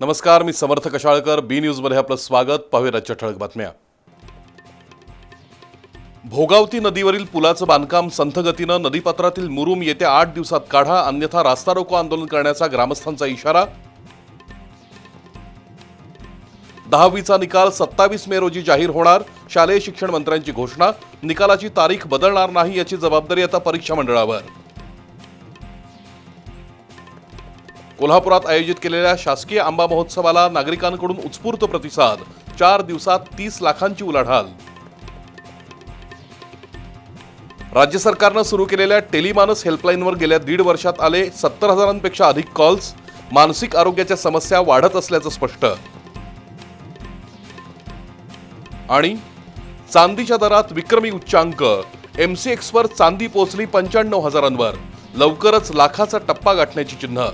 नमस्कार मी समर्थ कशाळकर बी न्यूजमध्ये आपलं स्वागत. पाहूया राज्य ठळक बातम्या. भोगावती नदीवरील पुलाचं बांधकाम संथ गतीनं नदीपात्रातील मुरुम येत्या आठ दिवसात काढा अन्यथा रास्ता रोको आंदोलन करण्याचा ग्रामस्थांचा इशारा. दहावीचा निकाल सत्तावीस मे रोजी जाहीर होणार शालेय शिक्षण मंत्र्यांची घोषणा. निकालाची तारीख बदलणार नाही याची जबाबदारी आता परीक्षा मंडळावर. कोल्हापुरात आयोजित केलेल्या शासकीय आंबा महोत्सवाला नागरिकांकडून उत्स्फूर्त प्रतिसाद. चार दिवसात तीस लाखांची उलाढाल. राज्य सरकारनं सुरू केलेल्या टेलिमानस हेल्पलाईनवर गेल्या दीड वर्षात आले सत्तर हजारांपेक्षा अधिक कॉल्स मानसिक आरोग्याच्या समस्या वाढत असल्याचं स्पष्ट. आणि चांदीच्या दरात विक्रमी उच्चांक. एमसीएक्सवर चांदी पोहोचली पंच्याण्णव हजारांवर. लवकरच लाखाचा टप्पा गाठण्याची चिन्ह.